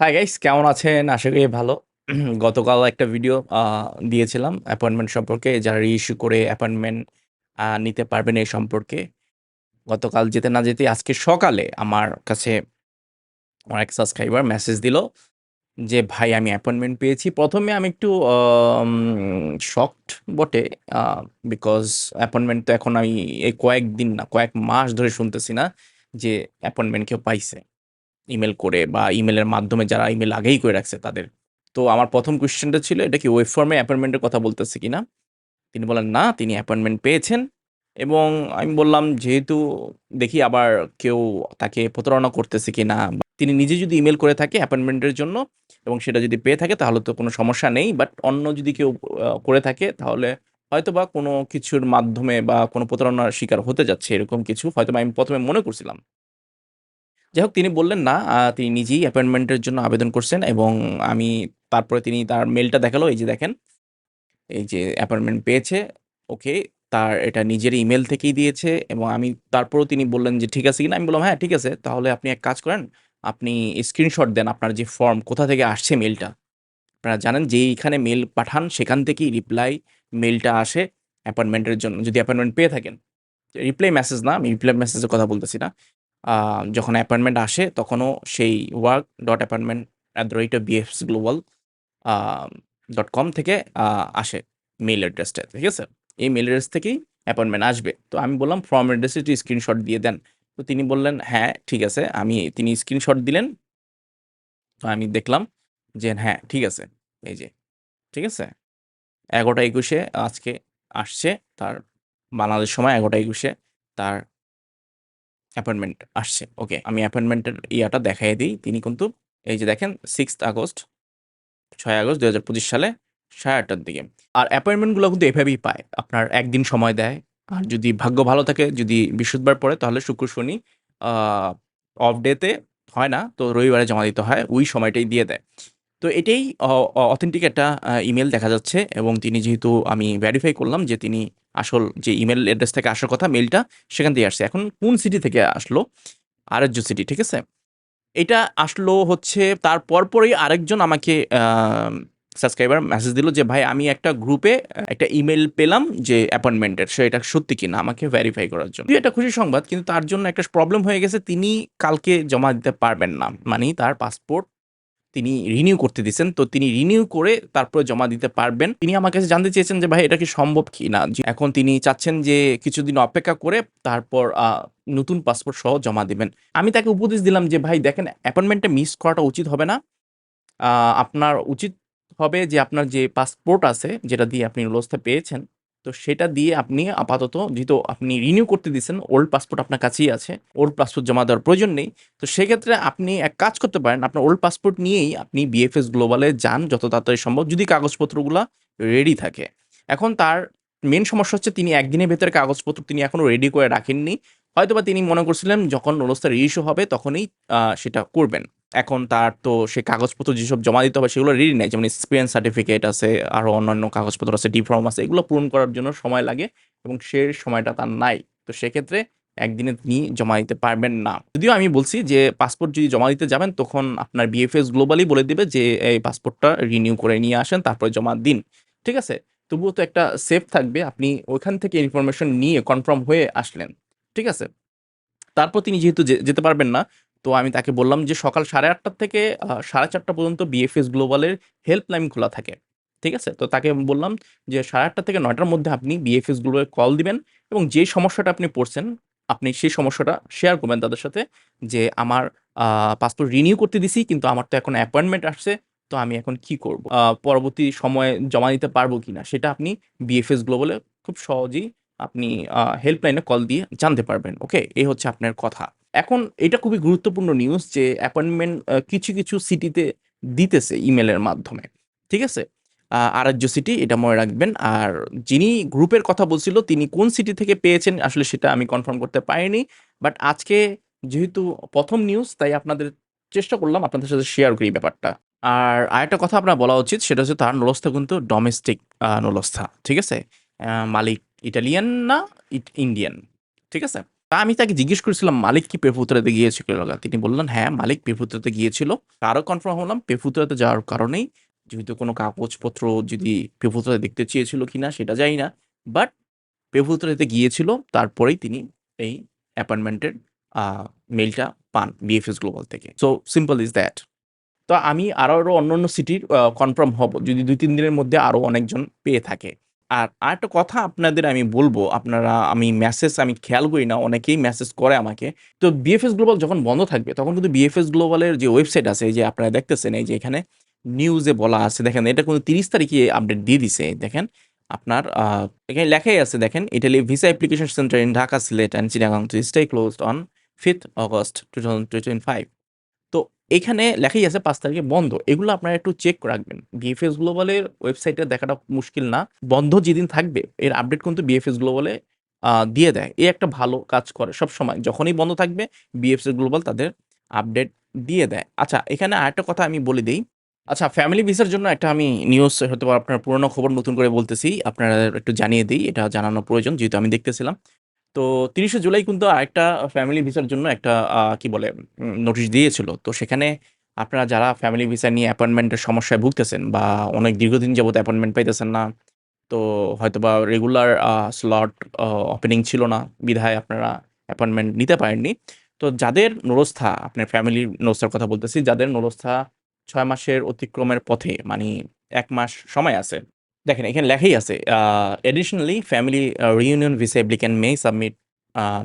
Hi guys কেমন আছেন? আশা করি ভালো। গতকাল একটা ভিডিও দিয়েছিলাম অ্যাপয়েন্টমেন্ট সম্পর্কে যারা রিইস্যু করে অ্যাপয়েন্টমেন্ট নিতে পারবেন এই সম্পর্কে। গতকাল যেতে না যেতেই আজকে সকালে আমার কাছে আমার এক সাবস্ক্রাইবার মেসেজ দিল যে, "ভাই আমি অ্যাপয়েন্টমেন্ট পেয়েছি।" প্রথমে আমি একটু শকড বটে বিকজ অ্যাপয়েন্টমেন্ট তো এখন আমি এই কয়েকদিন না, কয়েক মাস ধরে শুনতেছি না যে অ্যাপয়েন্টমেন্ট কেউ পাইছে। ইমেইল করে বা ইমেলের মাধ্যমে যারা ইমেল আগেই করে রাখছে তাদের। তো আমার প্রথম কোয়েশ্চেনটা ছিল এটা কি ওয়েব ফর্মে অ্যাপয়েন্টমেন্টের কথা বলতেছে কিনা? তিনি বলেন "না, তিনি অ্যাপয়েন্টমেন্ট পেয়েছেন" এবং আমি বললাম যেহেতু দেখি আবার কেউ তাকে প্রতারণা করতেছে কিনা বা তিনি নিজে যদি ইমেল করে থাকে অ্যাপয়েন্টমেন্টের জন্য এবং সেটা যদি পেয়ে থাকে তাহলে তো কোনো সমস্যা নেই। বাট অন্য যদি কেউ করে থাকে তাহলে হয়তো বা কোনো কিছুর মাধ্যমে বা কোনো প্রতারণার শিকার হতে যাচ্ছে এরকম কিছু হয়তোবা আমি প্রথমে মনে করছিলাম। যাই হোক তিনি বললেন না, তিনি নিজেই অ্যাপয়েন্টমেন্টের জন্য আবেদন করছেন এবং আমি তারপরে তিনি তার মেলটা দেখাল এই যে দেখেন। এই যে অ্যাপয়েন্টমেন্ট পেয়েছে। ওকে, তার এটা নিজের ইমেল থেকেই দিয়েছে এবং আমি তারপরেও তিনি বললেন যে, "ঠিক আছে কিনা?" আমি বললাম, "হ্যাঁ, ঠিক আছে। তাহলে আপনি এক কাজ করেন, আপনি স্ক্রিনশট দেন আপনার যে ফর্ম কোথা থেকে আসছে মেলটা আপনারা জানেন যেইখানে মেল পাঠান সেখান থেকেই রিপ্লাই মেলটা আসে অ্যাপয়েন্টমেন্টের জন্য যদি অ্যাপয়েন্টমেন্ট পেয়ে থাকেন। রিপ্লাই মেসেজ না, আমি রিপ্লাই মেসেজের কথা বলতেছি না। যখন অ্যাপয়েন্টমেন্ট আসে তখনও সেই work dot appointment at the rate of BFS global dot com থেকে আসে মেইল অ্যাড্রেসটা। ঠিক আছে? এই মেইল অ্যাড্রেস থেকেই অ্যাপয়েন্টমেন্ট আসবে। তো আমি বললাম, "ফর্ম অ্যাড্রেসে একটু স্ক্রিনশট দিয়ে দেন।" তো তিনি বললেন, "হ্যাঁ, ঠিক আছে।" আমি তিনি স্ক্রিনশট দিলেন। তো আমি দেখলাম যে হ্যাঁ, ঠিক আছে। এই যে, ঠিক আছে? ১১টা ২১ এ আজকে আসছে তার বাংলাদেশ সময় এগারোটা একুশে তার অ্যাপয়েন্টমেন্ট আসছে। ওকে, আমি অ্যাপয়েন্টমেন্টের ইয়াটা দেখাই দিই তিনি কিন্তু এই যে দেখেন 6th আগস্ট ছয় আগস্ট ২০২৫ সালে সাড়ে আটটার দিকে। আর অ্যাপয়েন্টমেন্টগুলো কিন্তু এভাবেই পায়। আপনার একদিন সময় দেয়। আর যদি ভাগ্য ভালো থাকে যদি বৃহস্পতিবার পড়ে তাহলে শুক্র, শনি অফ ডেতে হয় না। তো রবিবারে জমা দিতে হয়। ওই সময়টাই দিয়ে দেয়। তো এটাই অথেন্টিক একটা ইমেল দেখা যাচ্ছে এবং তিনি যেহেতু আমি ভ্যারিফাই করলাম যে তিনি আসল যে ইমেল অ্যাড্রেস থেকে আসার কথা মেইলটা সেখান থেকে আসছে। এখন কোন সিটি থেকে আসলো? আরএসজো সিটি, ঠিক আছে? এটা আসলো হচ্ছে তার পরপরই আরেকজন আমাকে সাবস্ক্রাইবার মেসেজ দিল যে, "ভাই আমি একটা গ্রুপে একটা ইমেল পেলাম যে অ্যাপয়েন্টমেন্টের। সো এটা সত্যি কিনা আমাকে ভেরিফাই করার জন্য।" এটা খুশি সংবাদ কিন্তু তার জন্য একটা প্রবলেম হয়ে গেছে। তিনি কালকে জমা দিতে পারবেন না। মানে তার পাসপোর্ট তিনি রিনিউ করতে দিছেন। তো তিনি রিনিউ করে তারপরে জমা দিতে পারবেন। তিনি আমার কাছে জানতে চেয়েছেন যে, "ভাই এটা কি সম্ভব কি না এখন তিনি চাচ্ছেন যে কিছুদিন অপেক্ষা করে তারপর নতুন পাসপোর্ট সহ জমা দিবেন। আমি তাকে উপদেশ দিলাম যে, "ভাই দেখেন অ্যাপয়েন্টমেন্টটা মিস করাটা উচিত হবে না। আপনার উচিত হবে যে আপনার যে পাসপোর্ট আছে যেটা দিয়ে আপনি রোলসটা পেয়েছেন, তো সেটা দিয়ে আপনি আপাতত যেহেতু আপনি রিনিউ করতে দিছেন, ওল্ড পাসপোর্ট আপনার কাছেই আছে। ওল্ড পাসপোর্ট জমা দেওয়ার প্রয়োজন নেই। তো সেক্ষেত্রে আপনি এক কাজ করতে পারেন। আপনার ওল্ড পাসপোর্ট নিয়েই আপনি বিএফএস গ্লোবালে যান যত তাড়াতাড়ি সম্ভব যদি কাগজপত্রগুলো রেডি থাকে। এখন তার মেন সমস্যা হচ্ছে তিনি একদিনের ভেতরে কাগজপত্র তিনি এখনও রেডি করে রাখেননি। হয়তোবা তিনি মনে করছিলেন যখন রোলসটা রিইস্যু হবে তখনই সেটা করবেন। এখন তার তো সে কাগজপত্র যেসব জমা দিতে হবে সেগুলো রেডি নাই। যেমন এক্সপেরিয়েন্স সার্টিফিকেট আছে, আরও অন্যান্য কাগজপত্র আছে, ডি ফর্ম আছে। এগুলো পূরণ করার জন্য সময় লাগে এবং সে সময়টা তার নাই। তো সেক্ষেত্রে একদিনে তিনি জমা দিতে পারবেন না। যদিও আমি বলছি যে পাসপোর্ট যদি জমা দিতে যাবেন তখন আপনার বিএফএস গ্লোবালই বলে দিবে যে এই পাসপোর্টটা রিনিউ করে নিয়ে আসেন তারপরে জমা দিন। ঠিক আছে? তবুও তো একটা সেফ থাকবে। আপনি ওইখান থেকে ইনফরমেশন নিয়ে কনফার্ম হয়ে আসলেন। ঠিক আছে? তারপর তিনি যেহেতু যেতে পারবেন না, তো আমি তাকে বললাম যে সকাল 8:30 থেকে সাড়ে চারটা পর্যন্ত বিএফএস গ্লোবালের হেল্পলাইন খোলা থাকে। ঠিক আছে? তো তাকে বললাম যে 8:30 থেকে নয়টার মধ্যে আপনি বিএফএস গ্লোবালে কল দিবেন এবং যে সমস্যাটা আপনি পড়ছেন, আপনি সেই সমস্যাটা শেয়ার করবেন তাদের সাথে যে আমার পাসপোর্ট রিনিউ করতে দিছি কিন্তু আমার তো এখন অ্যাপয়েন্টমেন্ট আসছে। তো আমি এখন কি করব? পরবর্তী সময়ে জমা দিতে পারব কিনা? সেটা আপনি বিএফএস গ্লোবালে খুব সহজেই আপনি হেল্পলাইনে কল দিয়ে জানতে পারবেন। ওকে? এই হচ্ছে আপনার কথা। এখন এটা খুবই গুরুত্বপূর্ণ নিউজ যে অ্যাপয়েন্টমেন্ট কিছু, কিছু সিটিতে দিতেছে ইমেলের মাধ্যমে। ঠিক আছে? আ আরএসজো সিটি এটা মনে রাখবেন। আর যিনি গ্রুপের কথা বলছিল তিনি কোন সিটি থেকে পেয়েছেন আসলে সেটা আমি কনফার্ম করতে পারিনি। বাট আজকে যেহেতু প্রথম নিউজ তাই আপনাদের চেষ্টা করলাম আপনাদের সাথে শেয়ার করি ব্যাপারটা। আর আরেকটা কথা আপনার বলা উচিত সেটা হচ্ছে তার নোলস্থা কিন্তু ডোমেস্টিক নোলস্থা। ঠিক আছে? মালিক ইটালিয়ান না ইন্ডিয়ান। ঠিক আছে? তা আমি তাকে জিজ্ঞেস করেছিলাম মালিক কি পেফুতরাতে গিয়েছিল? তিনি বললেন, "হ্যাঁ, মালিক পেফুতরাতে গিয়েছিল।" আরও কনফার্ম হলাম পেফুতরাতে যাওয়ার কারণেই যেহেতু কোনো কাগজপত্র যদি পেফুতরাতে দেখতে চেয়েছিল কিনা সেটা জানি না। বাট পেফুতরাতে গিয়েছিল তারপরেই তিনি এই অ্যাপয়েন্টমেন্টের আ মেইলটা পান বিএফএস গ্লোবাল থেকে। So simple is that. তো আমি আরও আরও অন্য অন্য সিটির কনফার্ম হব যদি ২-৩ দিনের মধ্যে আরও অনেকজন পেয়ে থাকে। আর আরেকটা কথা আপনাদের আমি বলব আপনারা আমি মেসেজ আমি খেয়াল করি না, অনেকেই মেসেজ করে আমাকে। তো বিএফএস গ্লোবাল যখন বন্ধ থাকবে তখন কিন্তু বিএফএস গ্লোবালের যে ওয়েবসাইট আছে যে আপনারা দেখতেছেন এই যে এখানে নিউজে বলা আছে দেখেন এটা কিন্তু ৩০ তারিখে আপডেট দিয়ে দিছে। দেখেন আপনার এখানে লেখাই আছে দেখেন Italy visa application centre in Dhaka, Sylhet and Chittagong to stay closed on 5th August 2025 তো এখানে লেখাই আছে পাঁচ তারিখে বন্ধ। এগুলো আপনারা একটু চেক রাখবেন। বিএফএস গ্লোবালের ওয়েবসাইটে দেখাটা মুশকিল না। বন্ধ যেদিন থাকবে, এর আপডেট কিন্তু বিএফএস গ্লোবালে দিয়ে দেয়। এ একটা ভালো কাজ করে সবসময়। যখনই বন্ধ থাকবে বিএফএস গ্লোবাল তাদের আপডেট দিয়ে দেয়। আচ্ছা এখানে আরেকটা কথা আমি বলে দিই আচ্ছা ফ্যামিলি ভিসার জন্য একটা আমি নিউজ হয়তোবা আপনার পুরনো খবর নতুন করে বলতেছি। আপনারা একটু জানিয়ে দিই, এটা জানানো প্রয়োজন, যেহেতু আমি দেখতেছিলাম। তো তিরিশে জুলাই কিন্তু আরেকটা ফ্যামিলি ভিসার জন্য একটা কি বলে নোটিশ দিয়েছিল। তো সেখানে আপনারা যারা ফ্যামিলি ভিসা নিয়ে অ্যাপয়েন্টমেন্টের সমস্যায় ভুগতেছেন বা অনেক দীর্ঘদিন যাবত অ্যাপয়েন্টমেন্ট পাইতেছেন না। তো হয়তোবা রেগুলার স্লট ওপেনিং ছিল না। বিধায় আপনারা অ্যাপয়েন্টমেন্ট নিতে পারেননি। তো যাদের নুরস্থা আপনার ফ্যামিলির নুরস্থার কথা বলতেছি। যাদের নুরস্থা ছয় মাসের অতিক্রমের পথে মানে এক মাস সময় আছে। দেখেন এখানে লেখাই আছে আ additionally family uh reunion visa applicant may submit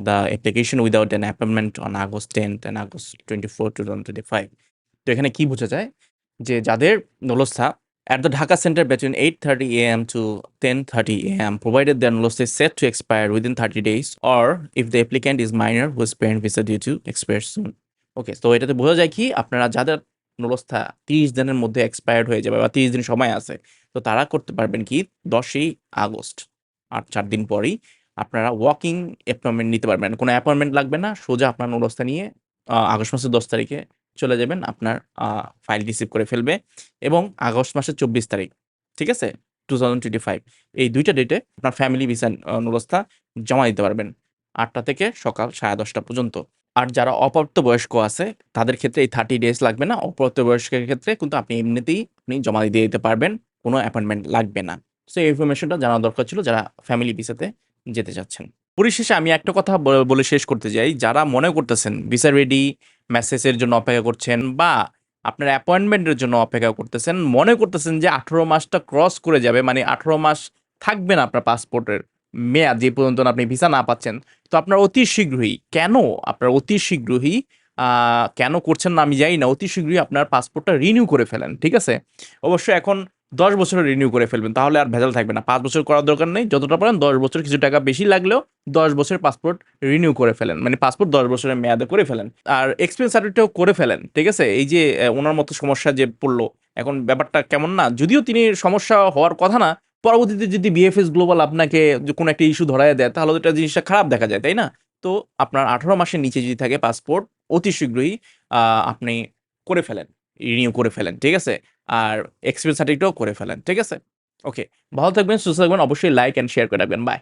the application without an appointment on August 10th and August 24, 2025 তো এখানে কি বোঝা যায়? যে যাদের নুরস্থা at the Dhaka center between 8:30 AM to 10:30 AM provided their নুরস্থা is set to expire within 30 days or if the applicant is minor whose parent visa due to expire soon. ওকে তো এটাতে বোঝা যায় কি আপনারা যাদের নুরস্থা ৩০ দিনের মধ্যে এক্সপায়ার্ড হয়ে যাবে বা ৩০ দিন সময় আছে। তো তারা করতে পারবেন কি ১০ই আগস্ট আর চার দিন পরেই আপনারা ওয়াকিং অ্যাপয়েন্টমেন্ট নিতে পারবেন। কোনো অ্যাপয়েন্টমেন্ট লাগবে না। সোজা আপনার নুরস্থা নিয়ে আগস্ট মাসের ১০ তারিখে চলে যাবেন। আপনার ফাইল রিসিভ করে ফেলবে এবং আগস্ট মাসের ২৪ তারিখ, ঠিক আছে? 2025 এই দুইটা ডেটে আপনার ফ্যামিলি ভিসা নুরস্থা জমা দিতে পারবেন। আটটা থেকে সকাল ১০:৩০ পর্যন্ত। আর যারা অপ্রাপ্তবয়স্ক আছে তাদের ক্ষেত্রে এই 30 ডেজ লাগবে না। অপ্রাপ্তবয়স্কের ক্ষেত্রে কিন্তু আপনি এমনিতেই আপনি জমা দিয়ে দিতে পারবেন। কোনো অ্যাপয়েন্টমেন্ট লাগবে না। সো এই ইনফরমেশনটা জানা দরকার ছিল যারা ফ্যামিলি ভিসাতে যেতে চাচ্ছেন। পরিশেষে আমি একটা কথা বলে শেষ করতে চাই। যারা মনে করতেছেন ভিসা রেডি, মেসেজের জন্য অপেক্ষা করছেন বা আপনার অ্যাপয়েন্টমেন্টের জন্য অপেক্ষা করতেছেন, মনে করতেছেন যে ১৮ মাসটা ক্রস করে যাবে মানে ১৮ মাস থাকবে না আপনার পাসপোর্টের মেয়াদ যে পর্যন্ত আপনি ভিসা না পাচ্ছেন। তো আপনার অতি শীঘ্রই, কেন আপনার অতি শীঘ্রই কেন করছেন না আমি জানি না। অতি শীঘ্রই আপনার পাসপোর্টটা রিনিউ করে ফেলেন। ঠিক আছে? অবশ্যই এখন ১০ বছরের রিনিউ করে ফেলবেন। তাহলে আর ভেজাল থাকবে না। পাঁচ বছর করার দরকার নেই। যতটা পারেন ১০ বছর কিছু টাকা বেশি লাগলেও ১০ বছরের পাসপোর্ট রিনিউ করে ফেলেন। মানে পাসপোর্ট ১০ বছরের মেয়াদে করে ফেলেন। আর এক্সপেরিয়েন্স সার্টিফিকেটটাও করে ফেলেন। ঠিক আছে? এই যে ওনার মতো সমস্যা যে পড়ল, এখন ব্যাপারটা কেমন না? যদিও তিনি সমস্যা হওয়ার কথা না। পরবর্তীতে যদি বিএফএস গ্লোবাল আপনাকে কোনো একটা ইস্যু ধরাই দেয় তাহলে এটা জিনিসটা খারাপ দেখা যায়, তাই না? তো আপনার ১৮ মাসের নিচে যদি থাকে পাসপোর্ট অতি শীঘ্রই আপনি করে ফেলেন। রিনিউ করে ফেলেন। ঠিক আছে? আর এক্সপিরিয়েন্স সার্টিফিকেটও করে ফেলেন। ঠিক আছে? ওকে। ভালো থাকবেন, সুস্থ থাকবেন। অবশ্যই লাইক অ্যান্ড শেয়ার করে রাখবেন। বাই।